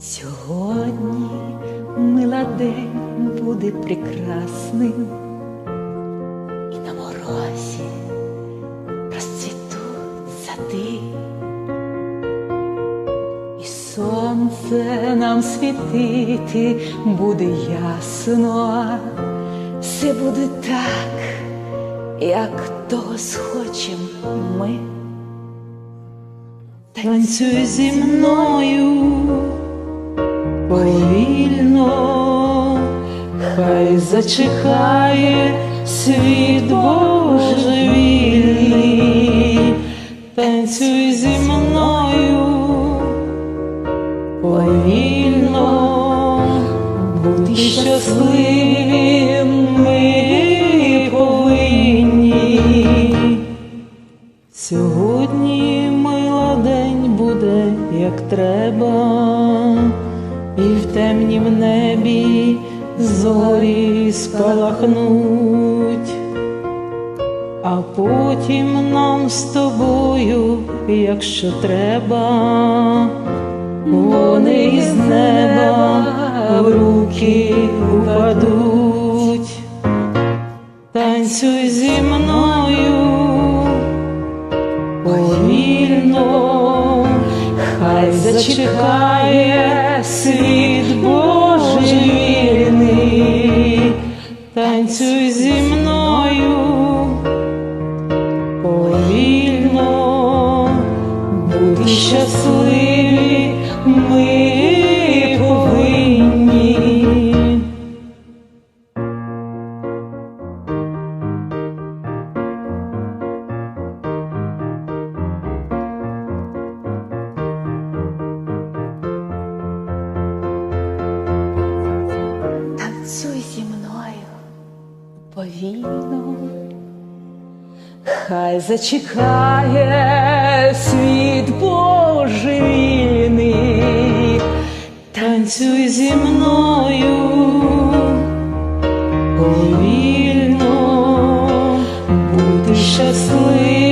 Сьогодні мила день буде прекрасним, і на морозі розцвітуть сади, і сонце нам світити буде ясно, все буде так, як то схочем ми. Танцюй зі мною повільно, хай зачекає світ божевільний, танцюй зі мною повільно, бути щасливим ми повинні. Сьогодні мила день буде, як треба, і в темнім небі зорі спалахнуть, а потім нам з тобою, якщо треба, вони із неба в руки упадуть. Танцюй зі мною повільно, хай зачекає світ божевільний, танцюй повільно, хай зачекає світ божевільний, танцюй зі мною повільно, бути щасливим.